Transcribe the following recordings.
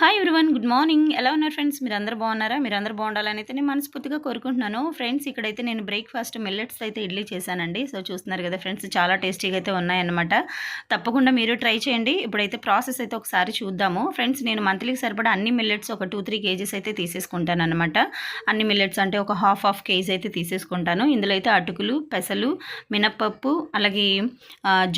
Hi everyone good morning ఎలా ఉన్నారు friends మీరు అందరు బాగున్నారా? మీరు అందరు బాగుండాలని అయితే నేను మనస్ఫూర్తిగా కోరుకుంటున్నాను. ఫ్రెండ్స్ ఇక్కడైతే నేను బ్రేక్ఫాస్ట్ మిల్లెట్స్ అయితే ఇడ్లీ చేశానండి. సో చూస్తున్నారు కదా ఫ్రెండ్స్ చాలా టేస్టీగా అయితే ఉన్నాయన్నమాట. తప్పకుండా మీరు ట్రై చేయండి. ఇప్పుడైతే ప్రాసెస్ అయితే ఒకసారి చూద్దాము. ఫ్రెండ్స్ నేను మంత్లీకి సరిపడా అన్ని మిల్లెట్స్ ఒక టూ త్రీ కేజీస్ అయితే తీసేసుకుంటాను అనమాట అన్ని మిల్లెట్స్ అంటే ఒక హాఫ్ హాఫ్ కేజీ అయితే తీసేసుకుంటాను. ఇందులో అయితే అటుకులు పెసలు మినప్పప్పు అలాగే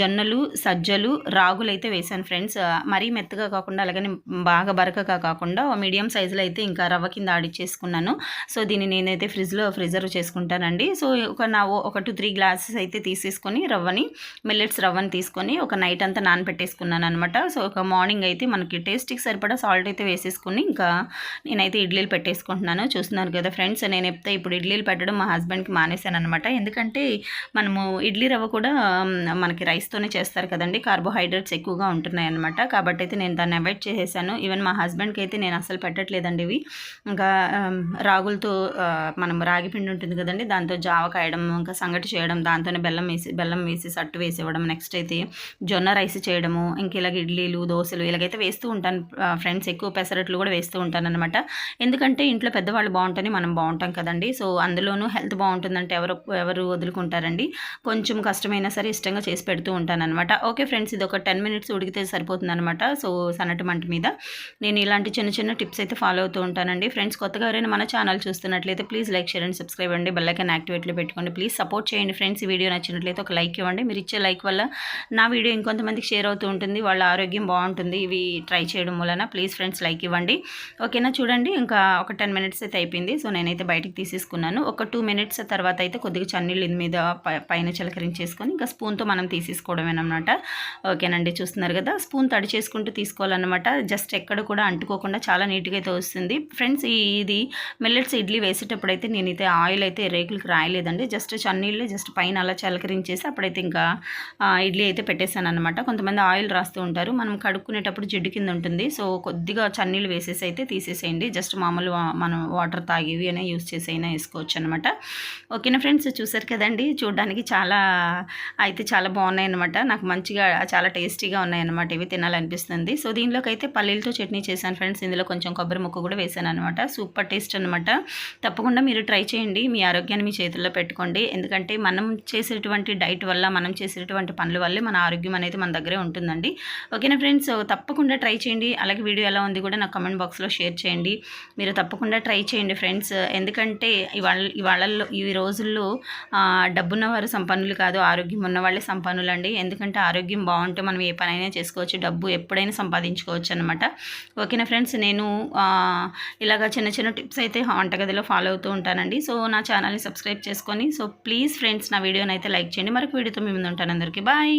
జొన్నలు సజ్జలు రాగులు అయితే వేశాను ఫ్రెండ్స్ మరీ మెత్తగా కాకుండా అలాగని బాగా బరకగా కాకుండా మీడియం సైజులో అయితే ఇంకా రవ్వ కింద ఆడిచ్చేసుకున్నాను సో దీన్ని నేనైతే ఫ్రిడ్జ్లో ఫ్రిజర్వ్ చేసుకుంటానండి. సో ఒక నా ఒక టూ త్రీ గ్లాసెస్ అయితే తీసేసుకొని రవ్వని మిల్లెట్స్ రవ్వని తీసుకొని ఒక నైట్ అంతా నానపెట్టేసుకున్నాను అనమాట సో ఒక మార్నింగ్ అయితే మనకి టేస్ట్కి సరిపడా సాల్ట్ అయితే వేసేసుకుని ఇంకా నేనైతే ఇడ్లీలు పెట్టేసుకుంటున్నాను. చూస్తున్నారు కదా ఫ్రెండ్స్ నేను చెప్తే ఇప్పుడు ఇడ్లీలు పెట్టడం మా హస్బెండ్కి మానేశాను అనమాట ఎందుకంటే మనము ఇడ్లీ రవ్వ కూడా మనకి రైస్తోనే చేస్తారు కదండి. కార్బోహైడ్రేట్స్ ఎక్కువగా ఉంటున్నాయి అనమాట కాబట్టి అయితే నేను దాన్ని అవాయిడ్ చేసేసాను. ఈవెన్ మా హస్బెండ్కి అయితే నేను అసలు పెట్టట్లేదండి ఇవి. ఇంకా రాగులతో మనం రాగి పిండి ఉంటుంది కదండి దాంతో జావ కాయడం ఇంకా సంగటి చేయడం దాంతోనే బెల్లం వేసి బెల్లం వేసి సట్టు వేసి ఇవ్వడం నెక్స్ట్ అయితే జొన్న రైస్ చేయడము ఇంక ఇలాగ ఇడ్లీలు దోశలు ఇలాగైతే వేస్తూ ఉంటాను ఫ్రెండ్స్ ఎక్కువ పెసరట్లు కూడా వేస్తూ ఉంటాను అనమాట ఎందుకంటే ఇంట్లో పెద్దవాళ్ళు బాగుంటేనే మనం బాగుంటాం కదండి సో అందులోనూ హెల్త్ బాగుంటుందంటే ఎవరు ఎవరు వదులుకుంటారండి. కొంచెం కష్టమైనా సరే ఇష్టంగా చేసి పెడుతూ ఉంటాను అనమాట ఓకే ఫ్రెండ్స్ ఇది ఒక టెన్ మినిట్స్ ఉడికితే సరిపోతుంది అనమాట సో సన్నటి మంట మీద. నేను నేను ఇలాంటి చిన్న చిన్న టిప్స్ అయితే ఫాలో అవుతూ ఉంటానండి. ఫ్రెండ్స్ కొత్తగా ఎవరైనా మన ఛానల్ చూస్తున్నట్లయితే please like share and. Subscribe అండి బెల్లైకన్ యాక్టివేట్లో పెట్టుకోండి. ప్లీజ్ సపోర్ట్ చేయండి. ఫ్రెండ్స్ ఈ వీడియో నచ్చినట్లయితే ఒక లైక్ ఇవ్వండి. మీరు ఇచ్చే లైక్ వల్ల నా వీడియో ఇంకొంతమందికి షేర్ అవుతూ ఉంటుంది. వాళ్ళ ఆరోగ్యం బాగుంటుంది. ఇవి ట్రై చేయడం వలన ప్లీజ్ ఫ్రెండ్స్ లైక్ ఇవ్వండి. ఓకేనా చూడండి ఇంకా ఒక టెన్ మినిట్స్ అయితే అయిపోయింది. సో నేనైతే బయటికి తీసేసుకున్నాను. ఒక టూ మినిట్స్ తర్వాత అయితే కొద్దిగా చన్నీళ్ళు మీద పైన చిలకరించేసుకొని ఇంకా స్పూన్తో మనం తీసేసుకోవడమేనమాట. ఓకేనండి చూస్తున్నారు కదా? స్పూన్ తడి చేసుకుంటూ తీసుకోవాలన్నమాట. జస్ట్ ఎక్కడ కూడా అంటుకోకుండా చాలా నీట్గా అయితే వస్తుంది. ఫ్రెండ్స్ ఇది మిల్లెట్స్ ఇడ్లీ వేసేటప్పుడు అయితే నేనైతే ఆయిల్ అయితే రేకులకి రాయలేదండి. జస్ట్ చన్నీళ్ళు జస్ట్ పైన అలా చలకరించేసి అప్పుడైతే ఇంకా ఇడ్లీ అయితే పెట్టేశాను అనమాట కొంతమంది ఆయిల్ రాస్తూ ఉంటారు. మనం కడుక్కునేటప్పుడు జిడ్డు కింద ఉంటుంది. సో కొద్దిగా చన్నీళ్ళు వేసేసి అయితే తీసేసేయండి. జస్ట్ మామూలు మనం వాటర్ తాగేవి అయినా యూస్ చేసి అయినా వేసుకోవచ్చు అనమాట ఓకేనా ఫ్రెండ్స్? చూసారు కదండి? చూడడానికి చాలా అయితే చాలా బాగున్నాయి అనమాట నాకు మంచిగా చాలా టేస్టీగా ఉన్నాయన్నమాట. ఇవి తినాలనిపిస్తుంది. సో దీనిలోకి అయితే పల్లీలతో చట్నీ చేశాను ఫ్రెండ్స్. ఇందులో కొంచెం కొబ్బరి ముక్క కూడా వేసాను అనమాట సూపర్ టేస్ట్ అనమాట తప్పకుండా మీరు ట్రై చేయండి. మీ ఆరోగ్యాన్ని మీ చేతుల్లో పెట్టుకోండి. ఎందుకంటే మనం చేసేటువంటి డైట్ వల్ల మనం చేసేటువంటి పనుల వల్లే మన ఆరోగ్యం అనేది మన దగ్గరే ఉంటుందండి. ఓకేనా ఫ్రెండ్స్? తప్పకుండా ట్రై చేయండి. అలాగే వీడియో ఎలా ఉంది కూడా నాకు కమెంట్ బాక్స్లో షేర్ చేయండి. మీరు తప్పకుండా ట్రై చేయండి ఫ్రెండ్స్. ఎందుకంటే ఇవాళ ఇవాళల్లో ఈ రోజుల్లో డబ్బున్న వారు సంపన్నులు కాదు ఆరోగ్యం ఉన్నవాళ్ళే సంపన్నులు అండి ఎందుకంటే ఆరోగ్యం బాగుంటే మనం ఏ పనైనా చేసుకోవచ్చు. డబ్బు ఎప్పుడైనా సంపాదించుకోవచ్చు అనమాట ఓకేనా ఫ్రెండ్స్ నేను ఇలాగ చిన్న చిన్న టిప్స్ అయితే వంటగదిలో ఫాలో అవుతూ ఉంటానండి. సో నా ఛానల్ని సబ్స్క్రైబ్ చేసుకొని సో ప్లీజ్ ఫ్రెండ్స్ నా వీడియోని అయితే లైక్ చేయండి. మరొక వీడియోతో మీ ముందు ఉంటాను. అందరికీ బాయ్.